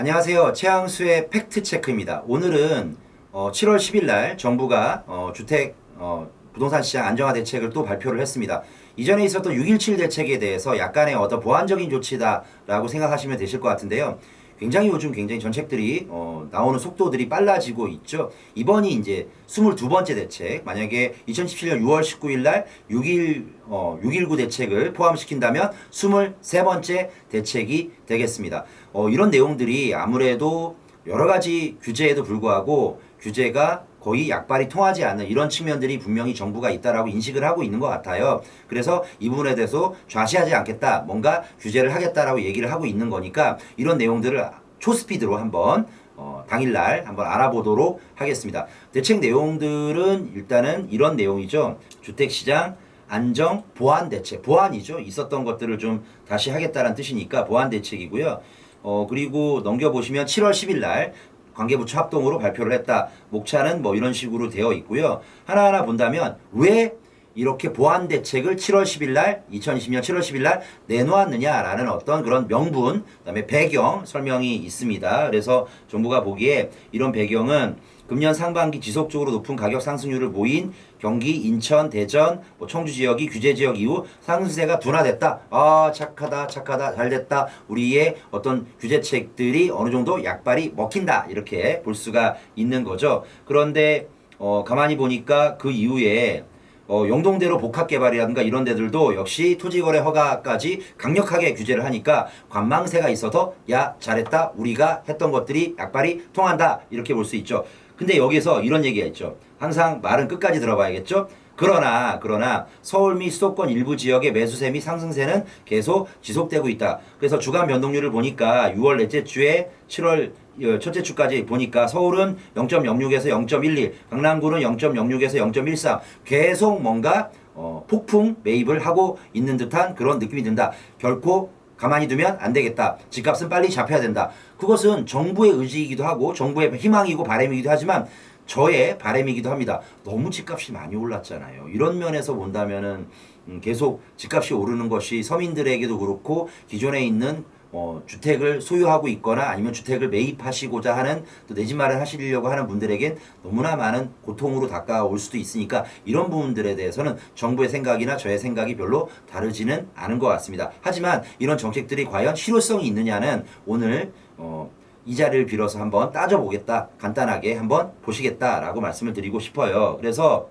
안녕하세요. 최양수의 팩트 체크입니다. 오늘은 어, 7월 10일 날 정부가 어, 주택 어, 부동산 시장 안정화 대책을 또 발표를 했습니다. 이전에 있었던 6.17 대책에 대해서 약간의 어떤 보완적인 조치다라고 생각하시면 되실 것 같은데요. 굉장히 요즘 굉장히 정책들이 어, 나오는 속도들이 빨라지고 있죠. 이번이 이제 22번째 대책. 만약에 2017년 6월 19일 날6.1 어, 6.19 대책을 포함시킨다면 23번째 대책이 되겠습니다. 어, 이런 내용들이 아무래도 여러 가지 규제에도 불구하고 규제가 거의 약발이 통하지 않는 이런 측면들이 분명히 정부가 있다라고 인식을 하고 있는 것 같아요. 그래서 이 부분에 대해서 좌시하지 않겠다, 뭔가 규제를 하겠다라고 얘기를 하고 있는 거니까 이런 내용들을 초스피드로 한번 어, 당일날 한번 알아보도록 하겠습니다. 대책 내용들은 일단은 이런 내용이죠. 주택시장 안정 보완 대책, 보완이죠. 있었던 것들을 좀 다시 하겠다는 뜻이니까 보완 대책이고요. 어, 그리고 넘겨보시면 7월 10일 날 관계부처 합동으로 발표를 했다. 목차는 뭐 이런 식으로 되어 있고요. 하나하나 본다면 왜 이렇게 보완 대책을 7월 10일 날 2020년 7월 10일 날 내놓았느냐라는 어떤 그런 명분, 그다음에 배경 설명이 있습니다. 그래서 정부가 보기에 이런 배경은 금년 상반기 지속적으로 높은 가격 상승률을 보인 경기, 인천, 대전, 뭐 청주 지역이 규제 지역 이후 상승세가 둔화됐다. 아 착하다, 착하다, 잘됐다. 우리의 어떤 규제책들이 어느 정도 약발이 먹힌다 이렇게 볼 수가 있는 거죠. 그런데 어, 가만히 보니까 그 이후에 어, 용동대로 복합개발이라든가 이런 데들도 역시 토지거래 허가까지 강력하게 규제를 하니까 관망세가 있어서 야 잘했다 우리가 했던 것들이 약발이 통한다 이렇게 볼 수 있죠. 근데 여기서 이런 얘기가 있죠. 항상 말은 끝까지 들어봐야겠죠. 그러나 그러나 서울 및 수도권 일부 지역의 매수세 및 상승세는 계속 지속되고 있다. 그래서 주간 변동률을 보니까 6월 넷째 주에 7월 어, 첫째 주까지 보니까 서울은 0.06에서 0.11, 강남구는 0.06에서 0.13 계속 뭔가 어, 폭풍 매입을 하고 있는 듯한 그런 느낌이 든다. 결코 가만히 두면 안 되겠다. 집값은 빨리 잡혀야 된다. 그것은 정부의 의지이기도 하고 정부의 희망이고 바람이기도 하지만 저의 바람이기도 합니다. 너무 집값이 많이 올랐잖아요. 이런 면에서 본다면은 음, 계속 집값이 오르는 것이 서민들에게도 그렇고 기존에 있는 어, 주택을 소유하고 있거나 아니면 주택을 매입하시고자 하는 또 내 집 마련 하시려고 하는 분들에겐 너무나 많은 고통으로 다가올 수도 있으니까 이런 부분들에 대해서는 정부의 생각이나 저의 생각이 별로 다르지는 않은 것 같습니다. 하지만 이런 정책들이 과연 실효성이 있느냐는 오늘 어, 이 자리를 빌어서 한번 따져보겠다. 간단하게 한번 보시겠다라고 말씀을 드리고 싶어요. 그래서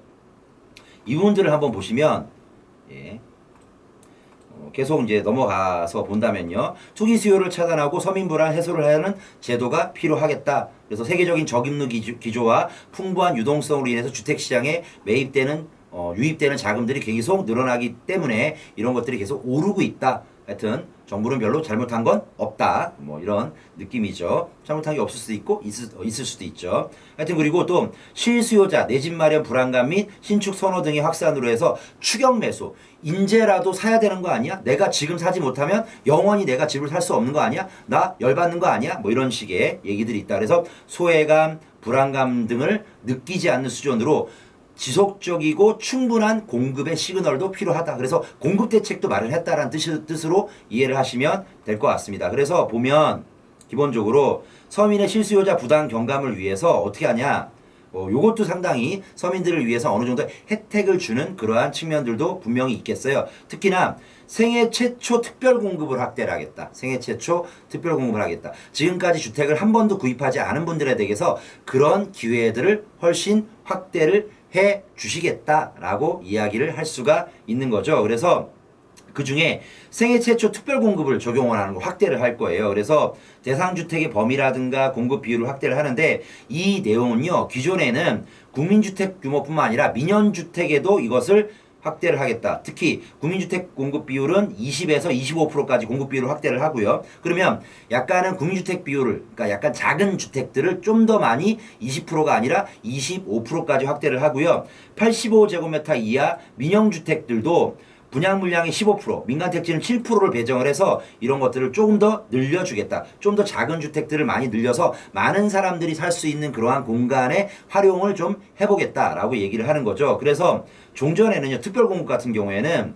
이 부분들을 한번 보시면 예. 어, 계속 이제 넘어가서 본다면요. 투기 수요를 차단하고 서민 불안 해소를 하는 제도가 필요하겠다. 그래서 세계적인 저금리 기조- 기조 와 풍부한 유동성으로 인해서 주택 시장에 매입되는 어, 유입되는 자금들이 계속 늘어나기 때문에 이런 것들이 계속 오르고 있다. 하여튼 정부는 별로 잘못한 건 없다. 뭐 이런 느낌이죠. 잘못한 게 없을 수도 있고 있을, 어, 있을 수도 있죠. 하여튼 그리고 또 실수요자, 내 집 마련 불안감 및 신축 선호 등의 확산으로 해서 추격 매수. 인제라도 사야 되는 거 아니야? 내가 지금 사지 못하면 영원히 내가 집을 살 수 없는 거 아니야? 나 열받는 거 아니야? 뭐 이런 식의 얘기들이 있다. 그래서 소외감, 불안감 등을 느끼지 않는 수준으로 지속적이고 충분한 공급의 시그널도 필요하다. 그래서 공급 대책도 마련했다라는 뜻, 뜻으로 이해를 하시면 될 것 같습니다. 그래서 보면 기본적으로 서민의 실수요자 부담 경감을 위해서 어떻게 하냐? 어, 요것도 상당히 서민들을 위해서 어느 정도 혜택을 주는 그러한 측면들도 분명히 있겠어요. 특히나 생애 최초 특별 공급을 확대를 하겠다. 생애 최초 특별 공급을 하겠다. 지금까지 주택을 한 번도 구입하지 않은 분들에 대해서 그런 기회들을 훨씬 확대를 해 주시겠다라고 이야기를 할 수가 있는 거죠. 그래서 그 중에 생애 최초 특별 공급을 적용을 하는 거 확대를 할 거예요. 그래서 대상 주택의 범위라든가 공급 비율을 확대를 하는데 이 내용은요. 기존에는 국민주택 규모뿐만 아니라 민연주택에도 이것을 확대를 하겠다. 특히 국민주택 공급 비율은 20에서 25%까지 공급 비율을 확대를 하고요. 그러면 약간은 국민주택 비율을 그러니까 약간 작은 주택들을 좀 더 많이 20%가 아니라 25%까지 확대를 하고요. 85제곱미터 이하 민영 주택들도 분양 물량의 15%, 민간 택지는 7%를 배정을 해서 이런 것들을 조금 더 늘려주겠다. 좀 더 작은 주택들을 많이 늘려서 많은 사람들이 살 수 있는 그러한 공간의 활용을 좀 해보겠다라고 얘기를 하는 거죠. 그래서 종전에는요, 특별공급 같은 경우에는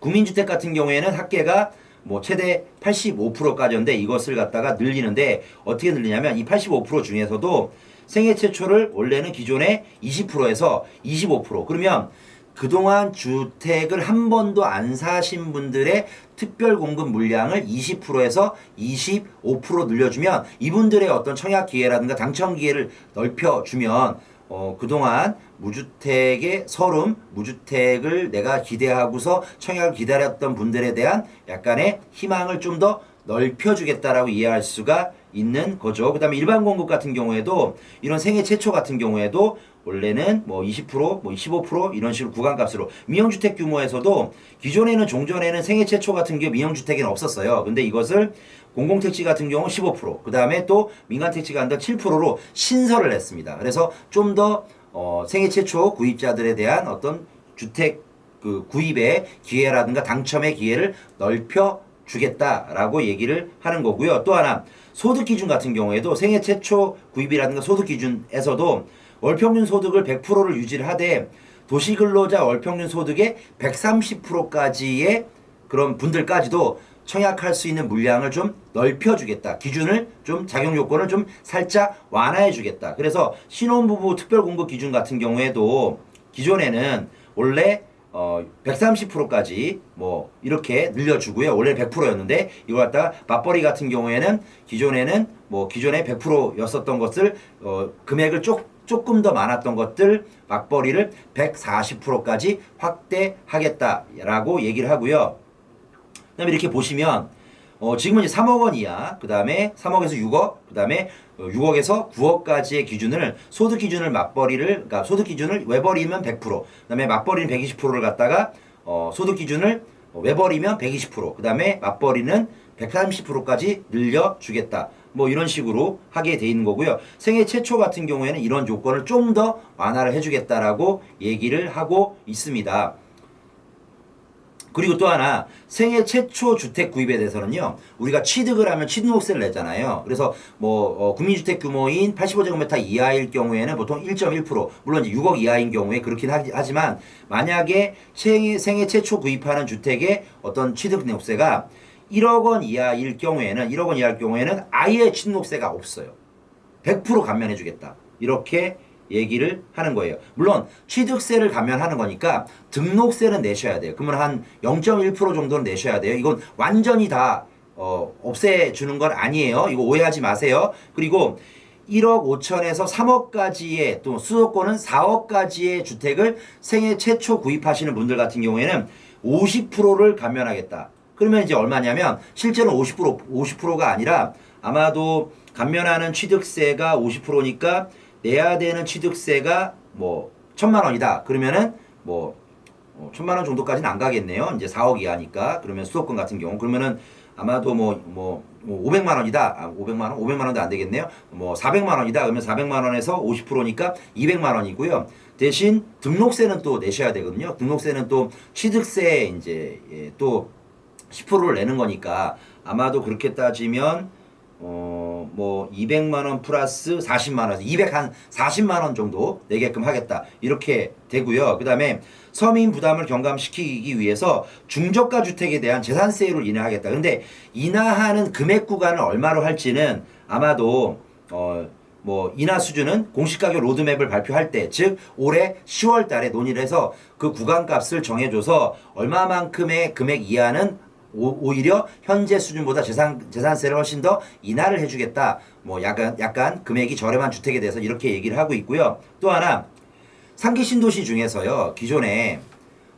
국민주택 같은 경우에는 합계가 뭐 최대 85%까지였는데 이것을 갖다가 늘리는데 어떻게 늘리냐면 이 85% 중에서도 생애 최초를 원래는 기존에 20%에서 25% 그러면 그동안 주택을 한 번도 안 사신 분들의 특별 공급 물량을 20%에서 25% 늘려주면 이분들의 어떤 청약 기회라든가 당첨 기회를 넓혀주면 어, 그동안 무주택의 서름, 무주택을 내가 기대하고서 청약을 기다렸던 분들에 대한 약간의 희망을 좀 더 넓혀주겠다라고 이해할 수가 있는 거죠. 그 다음에 일반 공급 같은 경우에도 이런 생애 최초 같은 경우에도 원래는 뭐 20%, 뭐 15% 이런 식으로 구간값으로 민영주택 규모에서도 기존에는 종전에는 생애 최초 같은 게 민영주택에는 없었어요. 근데 이것을 공공택지 같은 경우 15%, 그 다음에 또 민간택지가 한다 7%로 신설을 했습니다. 그래서 좀더 어, 생애 최초 구입자들에 대한 어떤 주택 그 구입의 기회라든가 당첨의 기회를 넓혀 주겠다라고 얘기를 하는 거고요. 또 하나 소득 기준 같은 경우에도 생애 최초 구입이라든가 소득 기준에서도 월평균 소득을 100%를 유지를 하되 도시근로자 월평균 소득의 130%까지의 그런 분들까지도 청약할 수 있는 물량을 좀 넓혀주겠다. 기준을 좀 작용 요건을 좀 살짝 완화해주겠다. 그래서 신혼부부 특별공급 기준 같은 경우에도 기존에는 원래 어 130%까지 뭐 이렇게 늘려주고요. 원래 100%였는데 이걸 갖다가 맞벌이 같은 경우에는 기존에는 뭐 기존에 100%였었던 것을 어 금액을 쪽 조금 더 많았던 것들 맞벌이를 140%까지 확대하겠다라고 얘기를 하고요. 그다음에 이렇게 보시면 어, 지금은 이제 3억 원 이하, 그 다음에 3억에서 6억, 그 다음에 6억에서 9억까지의 기준을 소득 기준을 맞벌이를 그러니까 소득 기준을 외벌이면 100%, 그 다음에 맞벌이는 120%를 갖다가 어, 소득 기준을 외벌이면 120%, 그 다음에 맞벌이는 130%까지 늘려주겠다. 뭐 이런 식으로 하게 돼 있는 거고요. 생애 최초 같은 경우에는 이런 조건을 좀 더 완화를 해주겠다라고 얘기를 하고 있습니다. 그리고 또 하나 생애 최초 주택 구입에 대해서는요 우리가 취득을 하면 취득록세를 내잖아요. 그래서 뭐 어, 국민주택 규모인 85제곱미터 이하일 경우에는 보통 1.1% 물론 이제 6억 이하인 경우에 그렇긴 하, 하지만 만약에 생애, 생애 최초 구입하는 주택의 어떤 취득록세가 1억 원 이하일 경우에는 1억 원 이하일 경우에는 아예 취득록세가 없어요. 100% 감면해 주겠다. 이렇게 얘기를 하는 거예요. 물론 취득세를 감면하는 거니까 등록세는 내셔야 돼요. 그러면 한 0.1% 정도는 내셔야 돼요. 이건 완전히 다 어, 없애주는 건 아니에요. 이거 오해하지 마세요. 그리고 1억 5천에서 3억까지의 또 수도권은 4억까지의 주택을 생애 최초 구입하시는 분들 같은 경우에는 50%를 감면하겠다. 그러면 이제 얼마냐면 실제는 50% 50%가 아니라 아마도 감면하는 취득세가 50%니까 내야 되는 취득세가 뭐 천만 원이다. 그러면은 뭐 어, 천만 원 정도까지는 안 가겠네요. 이제 4억 이하니까 그러면 수도권 같은 경우 그러면은 아마도 뭐뭐 뭐, 500만 원이다. 아, 500만 원, 500만 원도 안 되겠네요. 뭐 400만 원이다. 그러면 400만 원에서 50%니까 200만 원이고요. 대신 등록세는 또 내셔야 되거든요. 등록세는 또 취득세 이제 예, 또 10%를 내는 거니까 아마도 그렇게 따지면 어, 뭐 200만 원 플러스 40만 원, 200 한 40만 원 정도 내게끔 하겠다. 이렇게 되고요. 그다음에 서민 부담을 경감시키기 위해서 중저가 주택에 대한 재산세율을 인하하겠다. 근데 인하하는 금액 구간을 얼마로 할지는 아마도 어, 뭐 인하 수준은 공시가격 로드맵을 발표할 때, 즉 올해 10월 달에 논의를 해서 그 구간값을 정해줘서 얼마만큼의 금액 이하는 오, 히려 현재 수준보다 재산 재산세를 훨씬 더 인하를 해주겠다. 뭐 약간 약간 금액이 저렴한 주택에 대해서 이렇게 얘기를 하고 있고요. 또 하나 상기 신도시 중에서요 기존에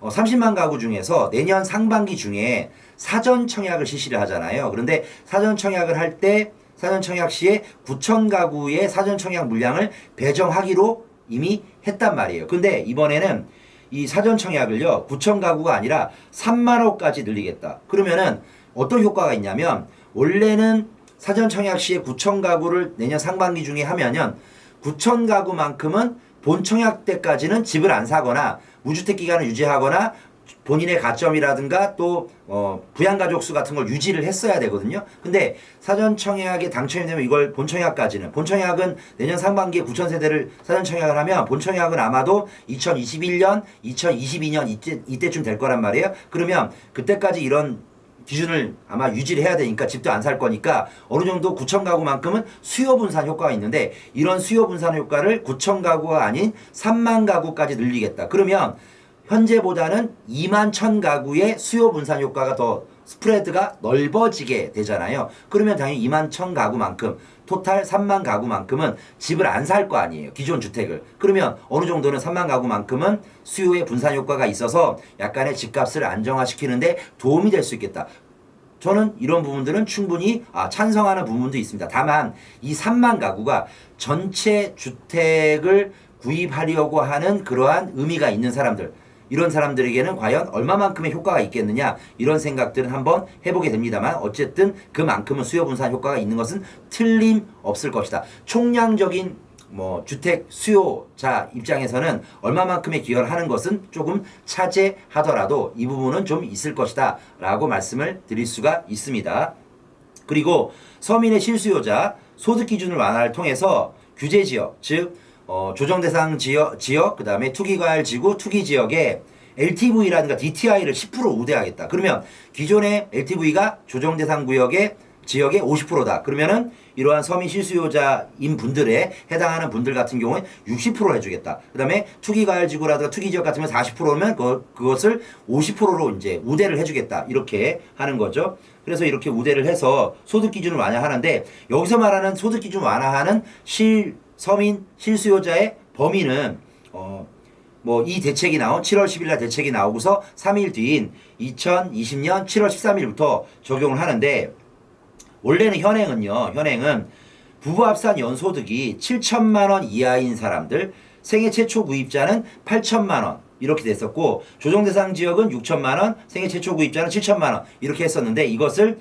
어, 30만 가구 중에서 내년 상반기 중에 사전 청약을 실시를 하잖아요. 그런데 사전 청약을 할 때 사전 청약 시에 9천 가구의 사전 청약 물량을 배정하기로 이미 했단 말이에요. 근데 이번에는 이 사전 청약을요 9천 가구가 아니라 3만 호까지 늘리겠다. 그러면은 어떤 효과가 있냐면 원래는 사전 청약 시에 9천 가구를 내년 상반기 중에 하면은 9천 가구만큼은 본 청약 때까지는 집을 안 사거나 무주택 기간을 유지하거나 본인의 가점이라든가 또 어, 부양가족 수 같은 걸 유지를 했어야 되거든요. 근데 사전 청약에 당첨이 되면 이걸 본 청약까지는 본 청약은 내년 상반기에 9천 세대를 사전 청약을 하면 본 청약은 아마도 2021년, 2022년 이때 이때쯤 될 거란 말이에요. 그러면 그때까지 이런 기준을 아마 유지를 해야 되니까 집도 안 살 거니까 어느 정도 9천 가구만큼은 수요 분산 효과가 있는데 이런 수요 분산 효과를 9천 가구가 아닌 3만 가구까지 늘리겠다. 그러면 현재보다는 2만 천 가구의 수요 분산 효과가 더 스프레드가 넓어지게 되잖아요. 그러면 당연히 2만 천 가구만큼 토탈 3만 가구만큼은 집을 안 살 거 아니에요. 기존 주택을. 그러면 어느 정도는 3만 가구만큼은 수요의 분산 효과가 있어서 약간의 집값을 안정화시키는데 도움이 될 수 있겠다. 저는 이런 부분들은 충분히 아, 찬성하는 부분도 있습니다. 다만 이 3만 가구가 전체 주택을 구입하려고 하는 그러한 의미가 있는 사람들 이런 사람들에게는 과연 얼마만큼의 효과가 있겠느냐 이런 생각들은 한번 해보게 됩니다만 어쨌든 그만큼은 수요 분산 효과가 있는 것은 틀림없을 것이다. 총량적인 뭐 주택 수요자 입장에서는 얼마만큼의 기여를 하는 것은 조금 차제하더라도 이 부분은 좀 있을 것이다 라고 말씀을 드릴 수가 있습니다. 그리고 서민의 실수요자 소득 기준을 완화를 통해서 규제 지역 즉 어, 조정 대상 지역 지역 그다음에 투기 과열 지구 투기 지역에 LTV라든가 DTI를 10% 우대하겠다. 그러면 기존의 LTV가 조정 대상 구역의 지역의 50%다. 그러면은 이러한 서민 실수요자인 분들에 해당하는 분들 같은 경우에 60% 해주겠다. 그 다음에 투기 과열 지구라든가 투기 지역 같으면 40%면 그, 그것을 50%로 이제 우대를 해주겠다. 이렇게 하는 거죠. 그래서 이렇게 우대를 해서 소득 기준을 완화하는데 여기서 말하는 소득 기준 완화하는 실 서민 실수요자의 범위는 어. 뭐 이 대책이 나온 7월 10일 날 대책이 나오고서 3일 뒤인 2020년 7월 13일부터 적용을 하는데 원래는 현행은요. 현행은 부부 합산 연소득이 7천만 원 이하인 사람들, 생애 최초 구입자는 8천만 원 이렇게 됐었고 조정 대상 지역은 6천만 원, 생애 최초 구입자는 7천만 원 이렇게 했었는데 이것을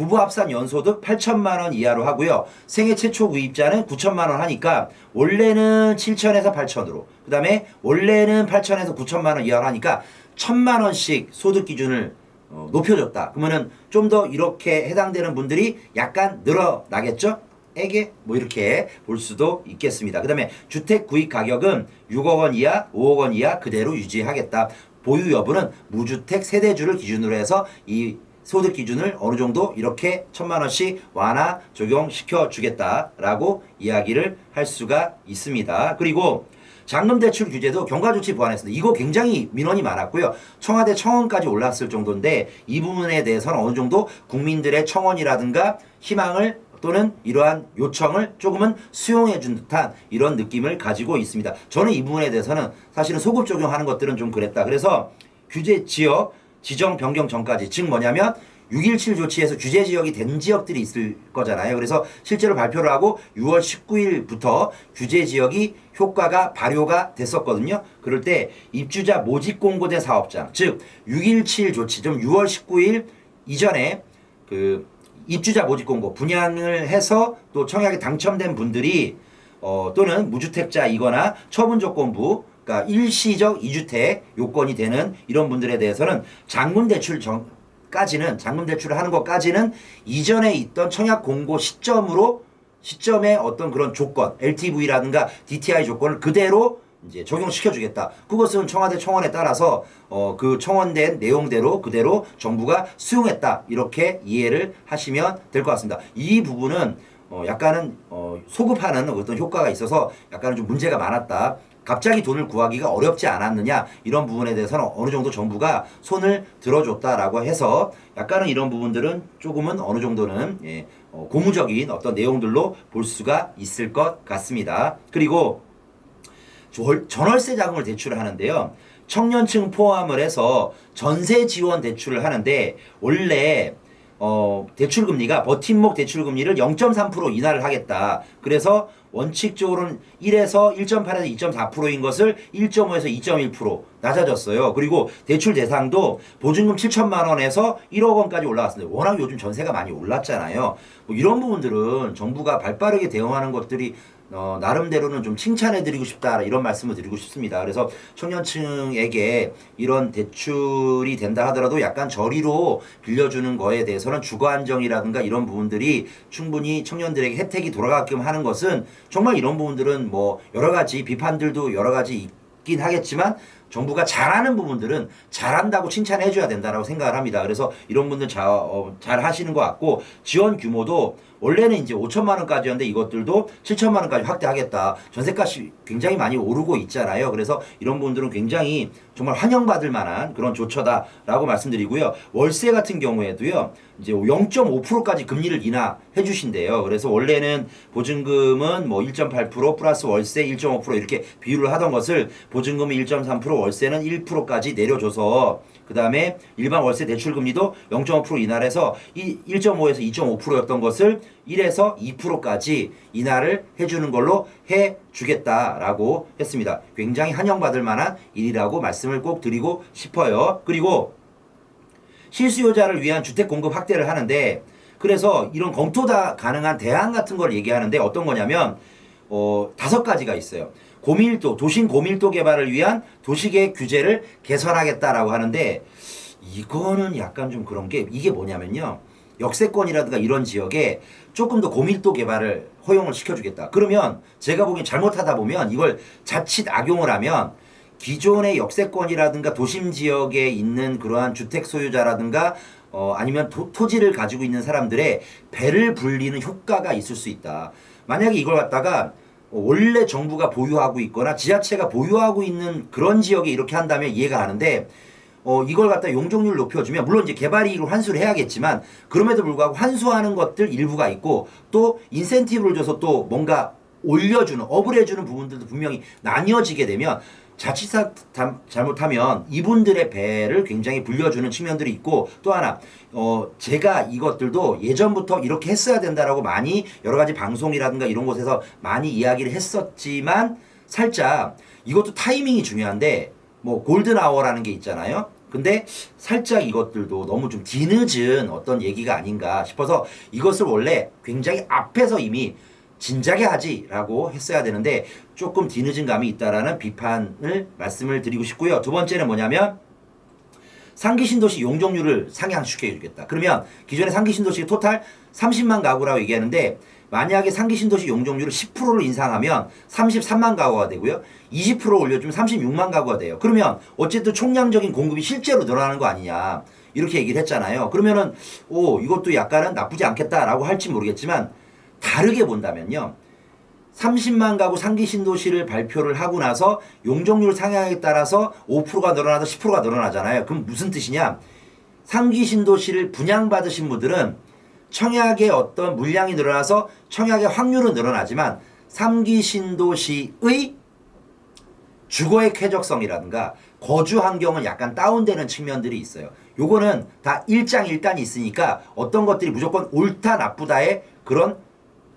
부부 합산 연소득 8천만 원 이하로 하고요. 생애 최초 구입자는 9천만 원 하니까 원래는 7천에서 8천으로 그다음에 원래는 8천에서 9천만 원 이하로 하니까 1천만 원씩 소득 기준을 어, 높여줬다. 그러면은 좀 더 이렇게 해당되는 분들이 약간 늘어나겠죠? 에게 뭐 이렇게 볼 수도 있겠습니다. 그다음에 주택 구입 가격은 6억 원 이하, 5억 원 이하 그대로 유지하겠다. 보유 여부는 무주택 세대주를 기준으로 해서 이 소득 기준을 어느 정도 이렇게 천만 원씩 완화 적용시켜 주겠다라고 이야기를 할 수가 있습니다. 그리고 잔금 대출 규제도 경과 조치 보완했습니다. 이거 굉장히 민원이 많았고요. 청와대 청원까지 올랐을 정도인데 이 부분에 대해서는 어느 정도 국민들의 청원이라든가 희망을 또는 이러한 요청을 조금은 수용해 준 듯한 이런 느낌을 가지고 있습니다. 저는 이 부분에 대해서는 사실은 소급 적용하는 것들은 좀 그랬다. 그래서 규제 지역 지정 변경 전까지 즉 뭐냐면 6.17 조치에서 규제 지역이 된 지역들이 있을 거잖아요. 그래서 실제로 발표를 하고 6월 19일부터 규제 지역이 효과가 발효가 됐었거든요. 그럴 때 입주자 모집 공고된 사업장, 즉 6.17 조치, 좀 6월 19일 이전에 그 입주자 모집 공고 분양을 해서 또 청약에 당첨된 분들이 어, 또는 무주택자이거나 처분 조건부 그러니까 일시적 이주택 요건이 되는 이런 분들에 대해서는 장문 대출 정, 까지는 잔금 대출을 하는 것까지는 이전에 있던 청약 공고 시점으로 시점의 어떤 그런 조건 LTV라든가 DTI 조건을 그대로 이제 적용시켜 주겠다. 그것은 청와대 청원에 따라서 어 그 청원된 내용대로 그대로 정부가 수용했다. 이렇게 이해를 하시면 될 것 같습니다. 이 부분은 어 약간은 어 소급하는 어떤 효과가 있어서 약간은 좀 문제가 많았다. 갑자기 돈을 구하기가 어렵지 않았느냐 이런 부분에 대해서는 어느 정도 정부가 손을 들어줬다라고 해서 약간은 이런 부분들은 조금은 어느 정도는 예, 어, 고무적인 어떤 내용들로 볼 수가 있을 것 같습니다. 그리고 절- 전월세 자금을 대출을 하는데요. 청년층 포함을 해서 전세 지원 대출을 하는데 원래 어, 대출 금리가 버팀목 대출 금리를 0.3% 인하를 하겠다. 그래서 원칙적으로는 1에서 1.8에서 2.4%인 것을 1.5에서 2.1% 낮아졌어요. 그리고 대출 대상도 보증금 7천만 원에서 1억 원까지 올라갔습니다. 워낙 요즘 전세가 많이 올랐잖아요. 뭐 이런 부분들은 정부가 발빠르게 대응하는 것들이 어, 나름대로는 좀 칭찬해드리고 싶다 이런 말씀을 드리고 싶습니다. 그래서 청년층에게 이런 대출이 된다 하더라도 약간 저리로 빌려주는 거에 대해서는 주거 안정이라든가 이런 부분들이 충분히 청년들에게 혜택이 돌아가게끔 하는 것은 정말 이런 부분들은 뭐 여러 가지 비판들도 여러 가지 있긴 하겠지만 정부가 잘하는 부분들은 잘한다고 칭찬해 줘야 된다라고 생각을 합니다. 그래서 이런 분들 잘, 어, 잘 하시는 것 같고 지원 규모도 원래는 이제 5천만 원까지였는데 이것들도 7천만 원까지 확대하겠다. 전세값이 굉장히 많이 오르고 있잖아요. 그래서 이런 분들은 굉장히 정말 환영받을 만한 그런 조처다라고 말씀드리고요. 월세 같은 경우에도요. 이제 0.5%까지 금리를 인하해 주신대요. 그래서 원래는 보증금은 뭐 1.8% 플러스 월세 1.5% 이렇게 비율을 하던 것을 보증금은 1.3% 월세는 1%까지 내려줘서 그 다음에 일반 월세 대출 금리도 0.5% 인하를 해서 이 1.5에서 2.5%였던 것을 1에서 2%까지 인하를 해주는 걸로 해 주겠다라고 했습니다. 굉장히 환영받을 만한 일이라고 말씀을 꼭 드리고 싶어요. 그리고 실수요자를 위한 주택 공급 확대를 하는데 그래서 이런 검토다 가능한 대안 같은 걸 얘기하는데 어떤 거냐면 어 다섯 가지가 있어요. 고밀도 도심 고밀도 개발을 위한 도시계획 규제를 개선하겠다라고 하는데 이거는 약간 좀 그런 게 이게 뭐냐면요. 역세권이라든가 이런 지역에 조금 더 고밀도 개발을 허용을 시켜주겠다. 그러면 제가 보기엔 잘못하다 보면 이걸 자칫 악용을 하면 기존의 역세권이라든가 도심 지역에 있는 그러한 주택 소유자라든가 어, 아니면 도, 토지를 가지고 있는 사람들의 배를 불리는 효과가 있을 수 있다. 만약에 이걸 갖다가 원래 정부가 보유하고 있거나 지자체가 보유하고 있는 그런 지역에 이렇게 한다면 이해가 가는데 어, 이걸 갖다 용적률 높여주면 물론 이제 개발이익을 환수를 해야겠지만 그럼에도 불구하고 환수하는 것들 일부가 있고 또 인센티브를 줘서 또 뭔가 올려주는 업을 해주는 부분들도 분명히 나뉘어지게 되면 자칫 잘못하면 이분들의 배를 굉장히 불려주는 측면들이 있고 또 하나 어 제가 이것들도 예전부터 이렇게 했어야 된다라고 많이 여러 가지 방송이라든가 이런 곳에서 많이 이야기를 했었지만 살짝 이것도 타이밍이 중요한데 뭐 골든 아워라는 게 있잖아요. 근데 살짝 이것들도 너무 좀 뒤늦은 어떤 얘기가 아닌가 싶어서 이것을 원래 굉장히 앞에서 이미 진작에 하지라고 했어야 되는데 조금 뒤늦은 감이 있다라는 비판을 말씀을 드리고 싶고요. 두 번째는 뭐냐면 상기 신도시 용적률을 상향시켜 주겠다. 그러면 기존의 상기 신도시 토탈 30만 가구라고 얘기하는데 만약에 상기 신도시 용적률을 10%를 인상하면 33만 가구가 되고요. 20% 올려주면 36만 가구가 돼요. 그러면 어쨌든 총량적인 공급이 실제로 늘어나는 거 아니냐. 이렇게 얘기를 했잖아요. 그러면은 오 이것도 약간은 나쁘지 않겠다라고 할지 모르겠지만 다르게 본다면요. 30만 가구 상기 신도시를 발표를 하고 나서 용적률 상향에 따라서 5%가 늘어나도 10%가 늘어나잖아요. 그럼 무슨 뜻이냐? 상기 신도시를 분양받으신 분들은 청약의 어떤 물량이 늘어나서 청약의 확률은 늘어나지만 3기 신도시의 주거의 쾌적성이라든가 거주 환경은 약간 다운되는 측면들이 있어요. 요거는 다 일장일단이 있으니까 어떤 것들이 무조건 옳다 나쁘다의 그런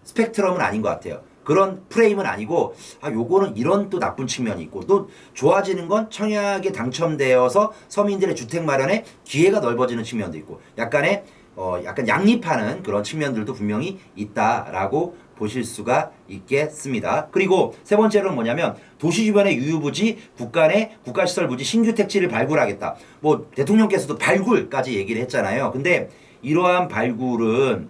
스펙트럼은 아닌 것 같아요. 그런 프레임은 아니고 아 요거는 이런 또 나쁜 측면이 있고 또 좋아지는 건 청약에 당첨되어서 서민들의 주택 마련에 기회가 넓어지는 측면도 있고 약간의 어 약간 양립하는 그런 측면들도 분명히 있다라고 보실 수가 있겠습니다. 그리고 세 번째로는 뭐냐면 도시 주변의 유유부지, 국가 내 국가시설 부지 신규 택지를 발굴하겠다. 뭐 대통령께서도 발굴까지 얘기를 했잖아요. 근데 이러한 발굴은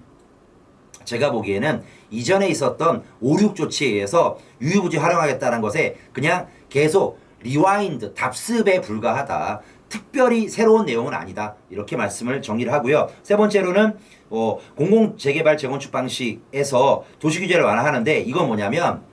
제가 보기에는 이전에 있었던 5, 6 조치에 의해서 유유부지 활용하겠다는 것에 그냥 계속 리와인드, 답습에 불과하다. 특별히 새로운 내용은 아니다. 이렇게 말씀을 정리를 하고요. 세 번째로는 어, 공공 재개발 재건축 방식에서 도시 규제를 완화하는데 이건 뭐냐면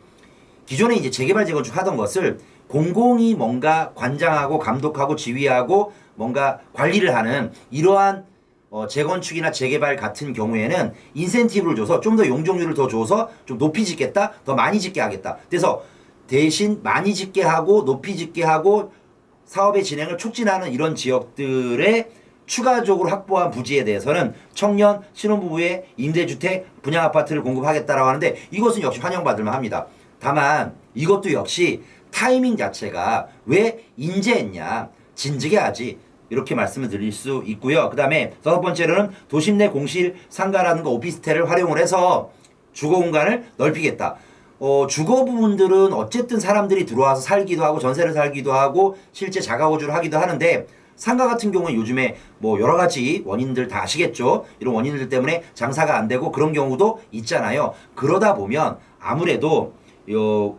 기존에 이제 재개발 재건축 하던 것을 공공이 뭔가 관장하고 감독하고 지휘하고 뭔가 관리를 하는 이러한 어, 재건축이나 재개발 같은 경우에는 인센티브를 줘서 좀 더 용적률을 더 줘서 좀 높이 짓겠다, 더 많이 짓게 하겠다. 그래서 대신 많이 짓게 하고 높이 짓게 하고 사업의 진행을 촉진하는 이런 지역들의 추가적으로 확보한 부지에 대해서는 청년 신혼부부의 임대주택 분양 아파트를 공급하겠다라고 하는데 이것은 역시 환영받을 만 합니다. 다만 이것도 역시 타이밍 자체가 왜 인재했냐 진즉에 하지 이렇게 말씀을 드릴 수 있고요. 그 다음에 다섯 번째로는 도심 내 공실 상가라든가 오피스텔을 활용을 해서 주거 공간을 넓히겠다. 어, 주거 부분들은 어쨌든 사람들이 들어와서 살기도 하고 전세를 살기도 하고 실제 자가거주를 하기도 하는데 상가 같은 경우는 요즘에 뭐 여러 가지 원인들 다 아시겠죠? 이런 원인들 때문에 장사가 안 되고 그런 경우도 있잖아요. 그러다 보면 아무래도 요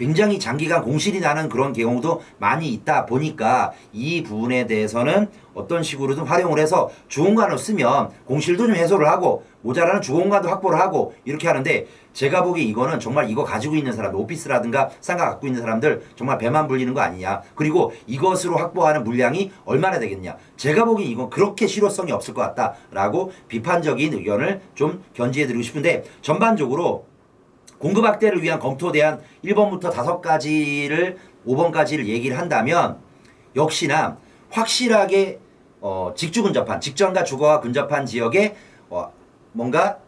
굉장히 장기간 공실이 나는 그런 경우도 많이 있다 보니까 이 부분에 대해서는 어떤 식으로든 활용을 해서 주공간을 쓰면 공실도 좀 해소를 하고 모자라는 주공간도 확보를 하고 이렇게 하는데 제가 보기 이거는 정말 이거 가지고 있는 사람들 오피스라든가 상가 갖고 있는 사람들 정말 배만 불리는 거 아니냐. 그리고 이것으로 확보하는 물량이 얼마나 되겠냐. 제가 보기 이건 그렇게 실효성이 없을 것 같다라고 비판적인 의견을 좀 견지해 드리고 싶은데 전반적으로 공급 확대를 위한 검토에 대한 1번부터 5가지를 5번까지를 얘기를 한다면 역시나 확실하게 어, 직주 근접한 직전과 주거와 근접한 지역에 어, 뭔가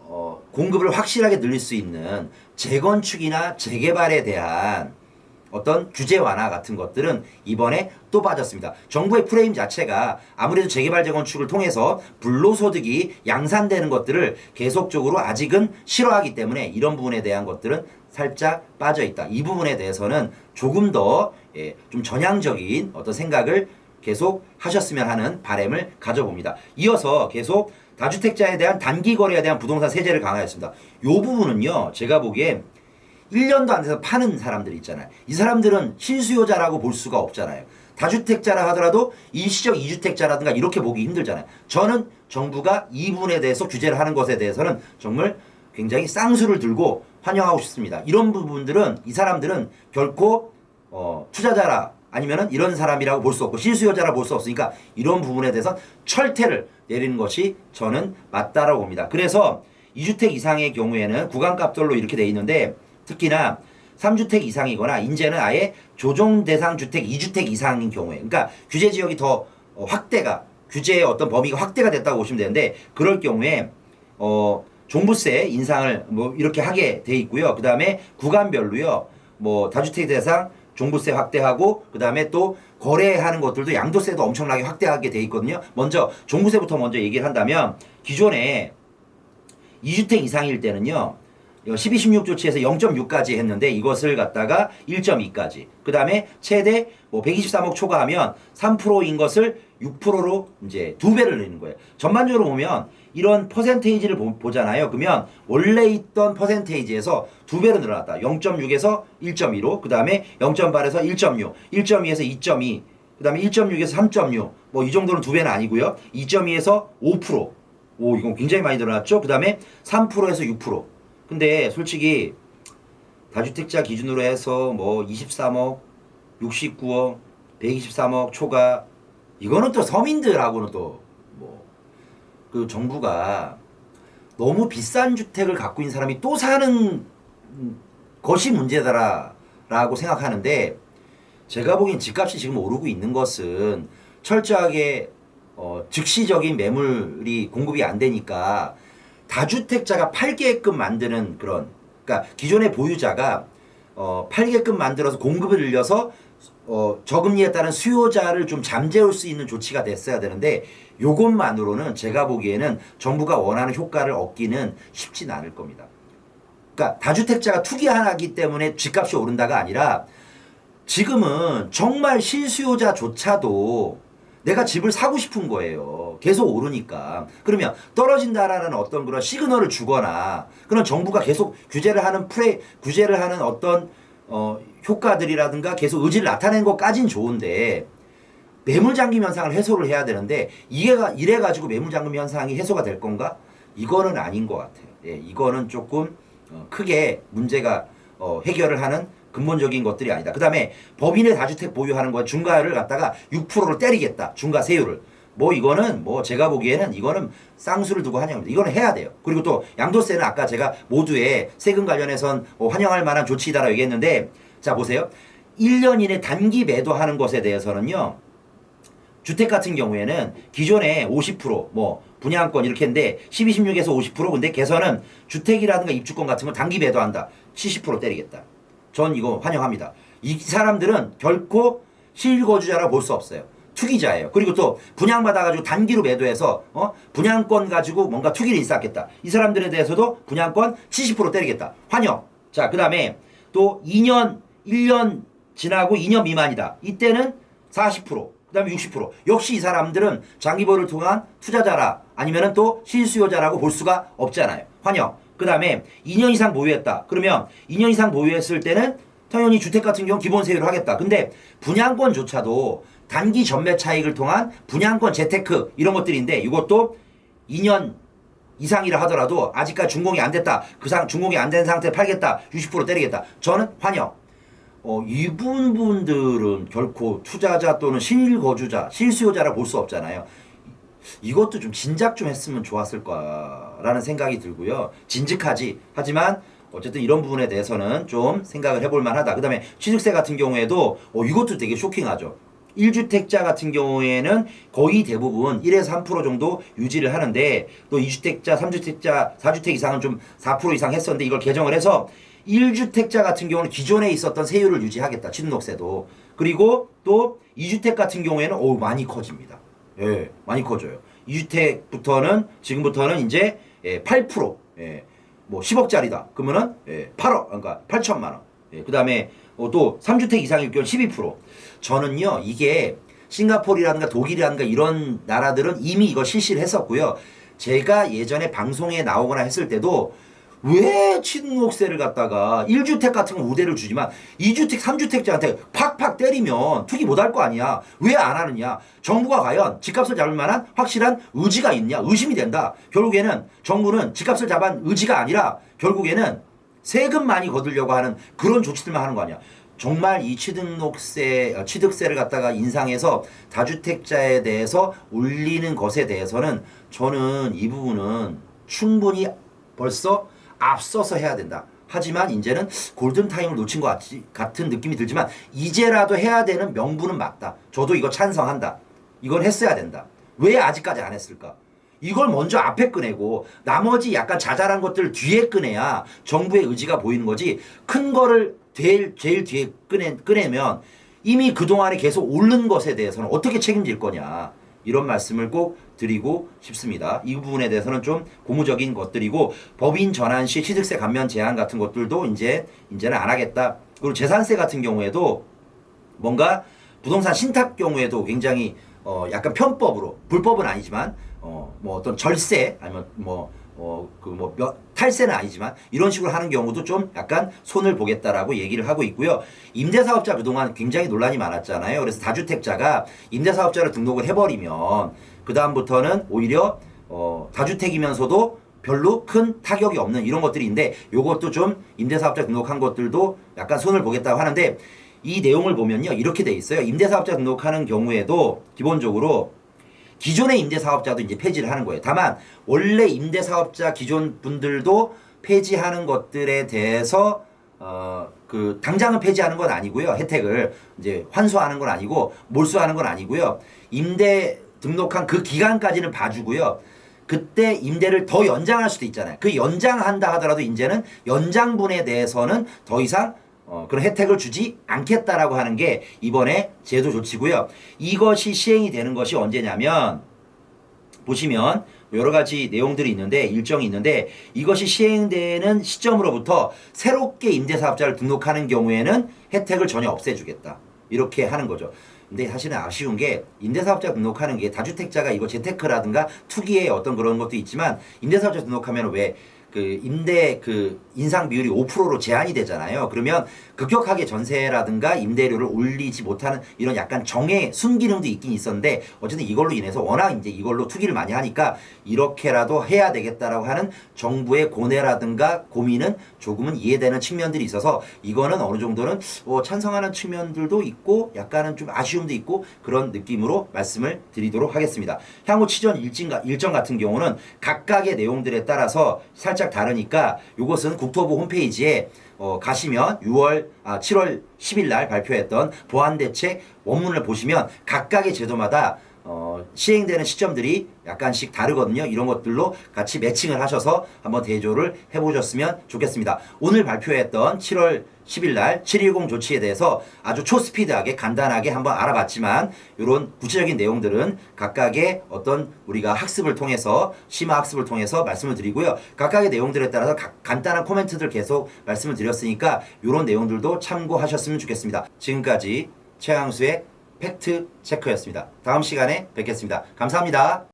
어, 공급을 확실하게 늘릴 수 있는 재건축이나 재개발에 대한 어떤 규제 완화 같은 것들은 이번에 또 빠졌습니다. 정부의 프레임 자체가 아무래도 재개발 재건축을 통해서 불로소득이 양산되는 것들을 계속적으로 아직은 싫어하기 때문에 이런 부분에 대한 것들은 살짝 빠져 있다. 이 부분에 대해서는 조금 더 예, 좀 전향적인 어떤 생각을 계속 하셨으면 하는 바람을 가져봅니다. 이어서 계속 다주택자에 대한 단기 거래에 대한 부동산 세제를 강화했습니다. 이 부분은요, 제가 보기에 1년도 안 돼서 파는 사람들 있잖아요. 이 사람들은 실수요자라고 볼 수가 없잖아요. 다주택자라 하더라도 일시적 이주택자라든가 이렇게 보기 힘들잖아요. 저는 정부가 이 부분에 대해서 규제를 하는 것에 대해서는 정말 굉장히 쌍수를 들고 환영하고 싶습니다. 이런 부분들은 이 사람들은 결코 어, 투자자라 아니면은 이런 사람이라고 볼 수 없고 실수요자라 볼 수 없으니까 이런 부분에 대해서 철퇴를 내리는 것이 저는 맞다라고 봅니다. 그래서 2주택 이상의 경우에는 구간값들로 이렇게 돼 있는데 특히나 3주택 이상이거나 이제는 아예 조정 대상 주택 2주택 이상인 경우에 그러니까 규제 지역이 더 어, 확대가 규제의 어떤 범위가 확대가 됐다고 보시면 되는데 그럴 경우에 어 종부세 인상을 뭐 이렇게 하게 돼 있고요. 그다음에 구간별로요. 뭐 다주택 대상 종부세 확대하고 그다음에 또 거래하는 것들도 양도세도 엄청나게 확대하게 돼 있거든요. 먼저 종부세부터 먼저 얘기를 한다면 기존에 2주택 이상일 때는요. 12, 16 조치에서 0.6까지 했는데 이것을 갖다가 1.2까지. 그 다음에 최대 뭐 123억 초과하면 3%인 것을 6%로 이제 두 배를 내는 거예요. 전반적으로 보면 이런 퍼센테이지를 보, 잖아요 그러면 원래 있던 퍼센테이지에서 두 배로 늘어났다. 0.6에서 1.2로, 그 다음에 0.8에서 1.6, 1.2에서 2.2, 그 다음에 1.6에서 3.6, 뭐 이 정도는 두 배는 아니고요. 2.2에서 5%. 오, 이건 굉장히 많이 늘어났죠. 그 다음에 3%에서 6%. 근데 솔직히 다주택자 기준으로 해서 뭐 23억, 69억, 123억 초과 이거는 또 서민들하고는 또 뭐 그 정부가 너무 비싼 주택을 갖고 있는 사람이 또 사는 것이 문제다라고 생각하는데 제가 보기엔 집값이 지금 오르고 있는 것은 철저하게 어, 즉시적인 매물이 공급이 안 되니까 다주택자가 팔게끔 만드는 그런 그러니까 기존의 보유자가 어, 팔게끔 만들어서 공급을 늘려서 어, 저금리에 따른 수요자를 좀 잠재울 수 있는 조치가 됐어야 되는데 요것만으로는 제가 보기에는 정부가 원하는 효과를 얻기는 쉽진 않을 겁니다. 그러니까 다주택자가 투기하기 때문에 집값이 오른다가 아니라 지금은 정말 실수요자조차도 내가 집을 사고 싶은 거예요. 계속 오르니까. 그러면 떨어진다라는 어떤 그런 시그널을 주거나 그런 정부가 계속 규제를 하는 프레 규제를 하는 어떤 어 효과들이라든가 계속 의지를 나타내는 것까진 좋은데 매물 잠김 현상을 해소를 해야 되는데 이게가 이래 가지고 매물 잠김 현상이 해소가 될 건가? 이거는 아닌 것 같아요. 예, 이거는 조금 어, 크게 문제가 어, 해결을 하는 근본적인 것들이 아니다. 그 다음에 법인의 다주택 보유하는 거 중과를 갖다가 6%를 때리겠다. 중과 세율을. 뭐 이거는 뭐 제가 보기에는 이거는 쌍수를 두고 환영합니다. 이거는 해야 돼요. 그리고 또 양도세는 아까 제가 모두의 세금 관련해선 뭐 환영할 만한 조치다라고 얘기했는데 자 보세요. 1년 이내 단기 매도하는 것에 대해서는요. 주택 같은 경우에는 기존에 50%뭐 분양권 이렇게 했는데 12, 16에서 50% 근데 개선은 주택이라든가 입주권 같은 걸 단기 매도한다. 70% 때리겠다. 전 이거 환영합니다. 이 사람들은 결코 실거주자라 볼 수 없어요. 투기자예요. 그리고 또 분양받아가지고 단기로 매도해서 어? 분양권 가지고 뭔가 투기를 일삼겠다. 이 사람들에 대해서도 분양권 70% 때리겠다. 환영. 자, 그 다음에 또 2년, 1년 지나고 2년 미만이다. 이때는 40%. 그 다음에 60%. 역시 이 사람들은 장기보를 통한 투자자라 아니면은 또 실수요자라고 볼 수가 없잖아요. 환영. 그 다음에 2년 이상 보유했다. 그러면 2년 이상 보유했을 때는 당연히 주택 같은 경우 기본 세율을 하겠다. 근데 분양권조차도 단기 전매 차익을 통한 분양권 재테크 이런 것들인데 이것도 2년 이상이라 하더라도 아직까지 준공이 안 됐다. 그 상 준공이 안 된 상태에 팔겠다. 60% 때리겠다. 저는 환영. 어, 이분 분들은 결코 투자자 또는 실거주자, 실수요자라 볼 수 없잖아요. 이것도 좀 진작 좀 했으면 좋았을 거라는 생각이 들고요. 진즉하지. 하지만 어쨌든 이런 부분에 대해서는 좀 생각을 해볼 만하다. 그 다음에 취득세 같은 경우에도 어, 이것도 되게 쇼킹하죠. 1주택자 같은 경우에는 거의 대부분 1에서 3% 정도 유지를 하는데 또 2주택자, 3주택자, 4주택 이상은 좀 4% 이상 했었는데 이걸 개정을 해서 1주택자 같은 경우는 기존에 있었던 세율을 유지하겠다. 취등록세도. 그리고 또 2주택 같은 경우에는 오 많이 커집니다. 예, 많이 커져요. 2주택부터는 지금부터는 이제 예, 8% 예, 뭐 10억짜리다. 그러면은 예, 8억 그러니까 8천만 원. 예, 그다음에 어, 또 3주택 이상일 경우 12%. 저는요. 이게 싱가포르라든가 독일이라든가 이런 나라들은 이미 이거 실시를 했었고요. 제가 예전에 방송에 나오거나 했을 때도 왜 취등록세를 갖다가 1주택 같은 건 우대를 주지만 2주택, 3주택자한테 팍팍 때리면 투기 못할 거 아니야. 왜 안 하느냐. 정부가 과연 집값을 잡을 만한 확실한 의지가 있냐. 의심이 된다. 결국에는 정부는 집값을 잡은 의지가 아니라 결국에는 세금 많이 거두려고 하는 그런 조치들만 하는 거 아니야. 정말 이 취등록세, 어, 취득세를 갖다가 인상해서 다주택자에 대해서 올리는 것에 대해서는 저는 이 부분은 충분히 벌써 앞서서 해야 된다. 하지만 이제는 골든타임을 놓친 것 같지, 같은 느낌이 들지만 이제라도 해야 되는 명분은 맞다. 저도 이거 찬성한다. 이건 했어야 된다. 왜 아직까지 안 했을까? 이걸 먼저 앞에 꺼내고 나머지 약간 자잘한 것들 뒤에 꺼내야 정부의 의지가 보이는 거지 큰 거를 제일, 제일 뒤에 꺼내, 꺼내면 이미 그동안에 계속 오른 것에 대해서는 어떻게 책임질 거냐 이런 말씀을 꼭 드리고 싶습니다. 이 부분에 대해서는 좀 고무적인 것들이고 법인 전환 시 취득세 감면 제한 같은 것들도 이제 이제는 안 하겠다. 그리고 재산세 같은 경우에도 뭔가 부동산 신탁 경우에도 굉장히 어 약간 편법으로 불법은 아니지만 어뭐 어떤 절세 아니면 뭐 어 그뭐 탈세는 아니지만 이런 식으로 하는 경우도 좀 약간 손을 보겠다라고 얘기를 하고 있고요. 임대사업자 그동안 굉장히 논란이 많았잖아요. 그래서 다주택자가 임대사업자를 등록을 해버리면 그 다음부터는 오히려 어 다주택이면서도 별로 큰 타격이 없는 이런 것들인데 요것도 좀 임대사업자 등록한 것들도 약간 손을 보겠다고 하는데 이 내용을 보면요 이렇게 돼 있어요 임대사업자 등록하는 경우에도 기본적으로 기존의 임대사업자도 이제 폐지를 하는 거예요. 다만 원래 임대사업자 기존 분들도 폐지하는 것들에 대해서 어 그 당장은 폐지하는 건 아니고요. 혜택을 이제 환수하는 건 아니고 몰수하는 건 아니고요. 임대 등록한 그 기간까지는 봐주고요. 그때 임대를 더 연장할 수도 있잖아요. 그 연장한다 하더라도 이제는 연장분에 대해서는 더 이상 어, 그런 혜택을 주지 않겠다라고 하는 게 이번에 제도 조치고요. 이것이 시행이 되는 것이 언제냐면 보시면 여러 가지 내용들이 있는데 일정이 있는데 이것이 시행되는 시점으로부터 새롭게 임대사업자를 등록하는 경우에는 혜택을 전혀 없애주겠다. 이렇게 하는 거죠. 근데 사실은 아쉬운 게 임대사업자 등록하는 게 다주택자가 이거 재테크라든가 투기의 어떤 그런 것도 있지만 임대사업자 등록하면 왜 그 임대 그 인상 비율이 5%로 제한이 되잖아요. 그러면 급격하게 전세라든가 임대료를 올리지 못하는 이런 약간 정의 순기능도 있긴 있었는데 어쨌든 이걸로 인해서 워낙 이제 이걸로 투기를 많이 하니까 이렇게라도 해야 되겠다라고 하는 정부의 고뇌라든가 고민은 조금은 이해되는 측면들이 있어서 이거는 어느 정도는 어, 찬성하는 측면들도 있고 약간은 좀 아쉬움도 있고 그런 느낌으로 말씀을 드리도록 하겠습니다. 향후 치전 일정, 일정 같은 경우는 각각의 내용들에 따라서 살짝 다르니까 이것은 국토부 홈페이지에 어, 가시면 6월, 아, 7월 10일 날 발표했던 보안 대책 원문을 보시면 각각의 제도마다 어, 시행되는 시점들이 약간씩 다르거든요. 이런 것들로 같이 매칭을 하셔서 한번 대조를 해보셨으면 좋겠습니다. 오늘 발표했던 7월 10일 날 710 조치에 대해서 아주 초스피드하게 간단하게 한번 알아봤지만 이런 구체적인 내용들은 각각의 어떤 우리가 학습을 통해서 심화 학습을 통해서 말씀을 드리고요. 각각의 내용들에 따라서 각- 간단한 코멘트들 계속 말씀을 드렸으니까 이런 내용들도 참고하셨으면 좋겠습니다. 지금까지 최강수의 팩트 체크였습니다. 다음 시간에 뵙겠습니다. 감사합니다.